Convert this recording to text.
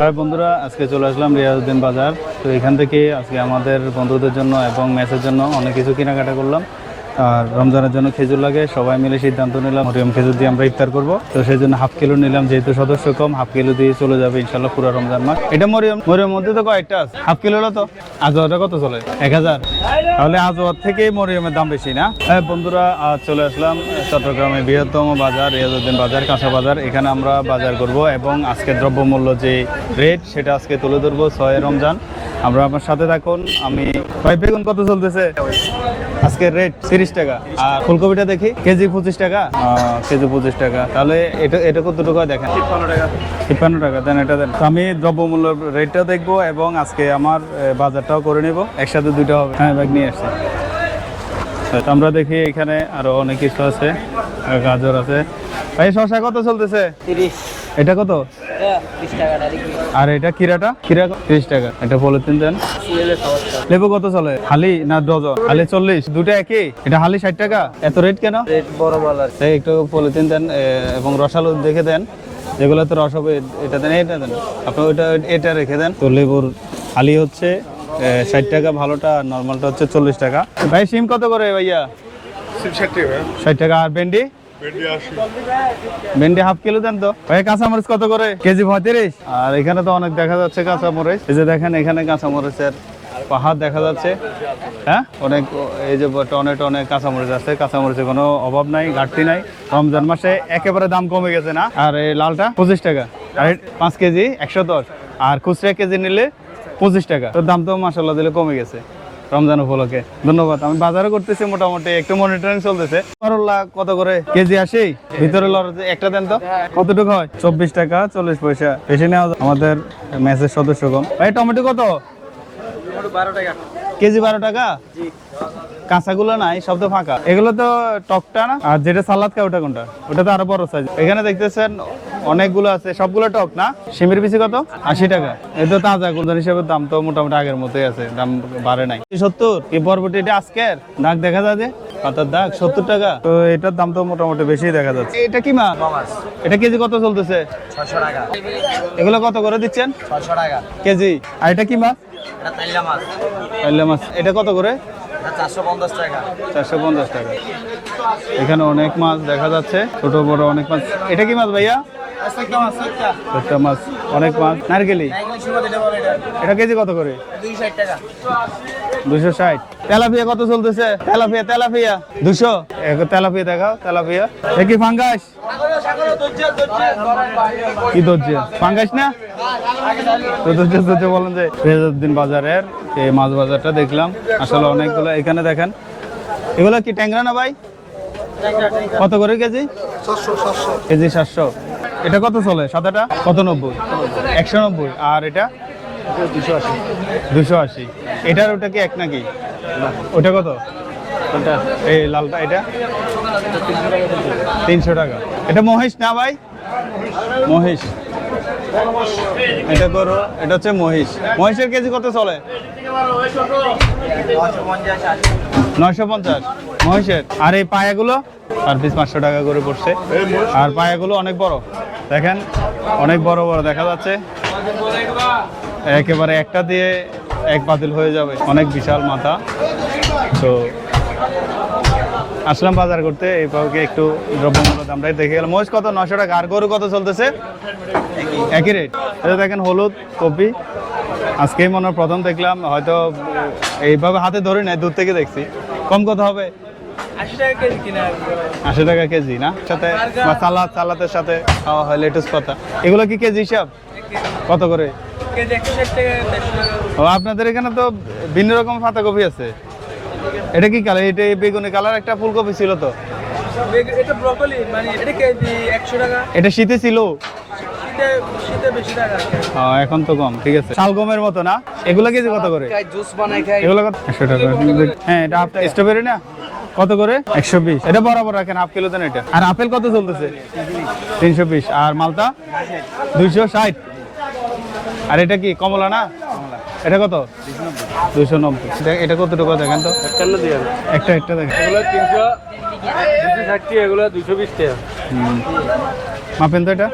হ্যাঁ বন্ধুরা, আজকে চলে আসলাম রিয়াজউদ্দিন বাজার। তো এখান থেকে আজকে আমাদের বন্ধুদের জন্য এবং ম্যাচের জন্য অনেক কিছু কেনাকাটা করলাম। আর রমজানের জন্য খেজুর লাগে। সবাই মিলে সিদ্ধান্ত নিলাম, মরিয়ম খেজুর দিয়ে আমরা ইফতার করব। তো সেই জন্য হাফ কিলো নিলাম, যেহেতু সদস্য কম, হাফ কিলো দিয়ে চলে যাবে ইনশাল্লাহ পুরো রমজান মাস। এটা মরিয়ম মরিয়ম মধ্যে তো কয়েকটা আছে। হাফ কিলো তো? আজওয়াটা কত চলে? এক হাজার। তাহলে আজওয়ার থেকে মরিয়মের দাম বেশি, না? হ্যাঁ বন্ধুরা, আজ চলে আসলাম চট্টগ্রামের বৃহত্তম বাজার, রিয়াজউদ্দিন বাজার, কাঁচা বাজার। এখানে আমরা বাজার করব এবং আজকে দ্রব্যমূল্য যে রেট, সেটা আজকে তুলে ধরবো ছয় রমজান। আমরা আমার সাথে থাকুন, আমি বেগুন কত চলতেছে? আজকের রেট তিরিশ টাকা। আর ফুলকপিটা দেখি কেজি পঁচিশ টাকা। কেজি পঁচিশ টাকা। তাহলে এটা এটা কত টাকা দেখেন। তিপ্পান্ন টাকা। তিপ্পান্ন টাকা দেন এটা দেন। আমি দ্রব্যমূল্য রেটটা দেখব এবং আজকে আমার বাজারটাও করে নেব। একসাথে দুইটা হবে। হ্যাঁ ব্যাগ নিয়ে আসছি। আমরা দেখি এখানে আরও অনেক কিছু আছে গাজর আছে। ভাই শশা কত চলতেছে? তিরিশ। এটা কত? আর এটা কিরাটা কিরা তিরিশ টাকা। এটা পলিথিন দেন। লেবু কত চলে? হালি না ডজন? হালি চল্লিশ। দুটো একই? এটা হালি ষাট টাকা? এত রেট কেন? রেট বড় মাল আর একটু পলিথিন দেন এবং রসালো দেখে দেন। যেগুলো তো রস হবে এটা দেন এটা দেন। আপনি ওইটা এটা রেখে দেন। তো লেবুর হালি হচ্ছে ষাট টাকা ভালোটা নর্মালটা হচ্ছে চল্লিশ টাকা। ভাই সিম কত করে ভাইয়া? ষাট টাকা। আর ভেন্ডি? ভেন্ডি হাফ কিলো দেন তো। ভাই, কাঁচামরিচ কত করে? কেজি পঁয়ত্রিশ। আর এখানে তো অনেক দেখা যাচ্ছে কাঁচামরিচ। এই যে দেখেন, এখানে কাঁচামরিচের পাহাড় দেখা যাচ্ছে। হ্যাঁ? অনেক, এই যে টনে টনে কাঁচামরিচ আছে। কাঁচামরিচের কোনো অভাব নাই, ঘাটতি নাই। রমজান মাসে একেবারে দাম কমে গেছে না? আর এই লালটা পঁচিশ টাকা। আর পাঁচ কেজি একশো দশ। আর খুচরা কেজি নিলে পঁচিশ টাকা। তো দাম তো মাসাল্লাহ দিলে কমে গেছে। রমজান উপলক্ষে। ধন্যবাদ, আমি বাজারে করতেছি মোটামুটি, একটু মনিটরিং চলতেছে। করল্লা কত করে? কেজি আসি ভিতরে একটা দেন তো? কতটুকু হয়? চব্বিশ টাকা, চল্লিশ পয়সা। বেশি নেওয়া আমাদের ম্যাচের সদস্য কম। ভাই টমেটো কত? কেজি বারো টাকা? কাঁচাগুলো নাই, সব তো ফাঁকা। এগুলো তো টকটা না? আর যেটা সালাদ খায়, ওটা কোনটা? ওটা তো আরও বড় সাইজ এখানে দেখতেছেন অনেকগুলো আছে সবগুলো টক না? সিমের পিসি কত? আশি টাকা। এই তো তাজা গুলদান হিসেবে দাম তো মোটামুটি আগের মতোই আছে দাম বাড়ে নাই। সত্তর কি বরবটি এটা আজকের? দাগ দেখা যায় যে পাতার দাগ সত্তর টাকা। তো এটার দাম তো মোটামুটি বেশি দেখা যাচ্ছে। এটা কি মাছ? এটা কেজি কত চলতেছে? ছশো টাকা। এগুলো কত করে দিচ্ছেন? ছশো টাকা। কেজি। আর এটা কি মাছ? এটা মাছ। এটা কত করে? চারশো পঞ্চাশ টাকা। এখানে অনেক মাছ দেখা যাচ্ছে ছোট বড় অনেক মাছ। এটা কি মাছ ভাইয়া? একটা মাছ অনেক মাছ। নারকেলি? এটা কেজি কত করে? দুই ষাট দুশো ষাট। তেলাপিয়া কত চলতেছে? Tilapia tilapia. দুশো তেলাপিয়া দেখাও তেলাপিয়া। এ কি ফাঙ্গাস? কি ধরছে ফাঙ্গাস না? বলেন যে রেজাউদ্দিন বাজারের এই মাছ বাজারটা দেখলাম। আসলে অনেকগুলো এখানে দেখেন। এগুলো কি ট্যাংরা না ভাই? কত করে কেজি? কেজি সাতশো। এটা কত চলে? সাদাটা? কত নব্বই? একশো নব্বই। আর এটা? দুশো আশি। দুশো আশি। এটার ওটা কি এক নাকি? ওটা কত? এই লালটা এটা? তিনশো টাকা। এটা মহেশ না ভাই? মহেশ এটা করো এটা হচ্ছে মহিষ। মহিষের কেজি কত চলে? নশো পঞ্চাশ। আশি নয়শো পঞ্চাশ। মহিষের। আর এই পায়াগুলো? পার পিস পাঁচশো টাকা করে পড়ছে। আর পায়াগুলো অনেক বড়। দেখেন, অনেক বড় বড় দেখা যাচ্ছে। একেবারে একটা দিয়ে এক বাতিল হয়ে যাবে। অনেক বিশাল মাথা। তো আসলাম বাজার করতে। এই পাউকে একটু দ্রব্যমূল্য দামটাই দেখে গেলাম। মহিষ কত? নশো টাকা। আর গরু কত চলতেছে? একই রেট এটা দেখেন, হলুদ, কপি। আজকেই মনে প্রথম দেখলাম। হয়তো এইভাবে হাতে ধরে নেয় দূর থেকে দেখছি। কম কত হবে? আশি টাকা কেজি না? সাথে বা সালাদ সালাদের সাথে খাওয়া হয় লেটুস পাতা। এগুলো কি কেজি হিসাব? কত করে? ও আপনাদের এখানে তো ভিন্ন রকম পাতাকপি আছে। এটা কি কালার? এটা বেগুনি কালার একটা ফুলকপি ছিল তো? এটা ব্রকলি মানে এটা কেজি একশো টাকা। এটা শীতে ছিল? এখন তো কম ঠিক আছে। শালগমের মতো না? এগুলো কেজি কত করে? জুস বানাই খাই। এগুলো কত? একশো টাকা। হ্যাঁ এটা স্ট্রবেরি না? কত করে? একশো বিশ। এটা বরাবর রাখেন হাফ কিলো দেন এটা। আর আপেল কত চলতেছে? তিনশো বিশ। আর মালটা? দুইশো ষাট। আর এটা কি কমলা না? এটা কত? দুইশো নব্বই। এটা- এটা কত টাকা দেখেন তো? একটা একটা দেখেন। এগুলো তিনশো এগুলো দুশো বিশ টাকা হুম। মাপেন তো এটা?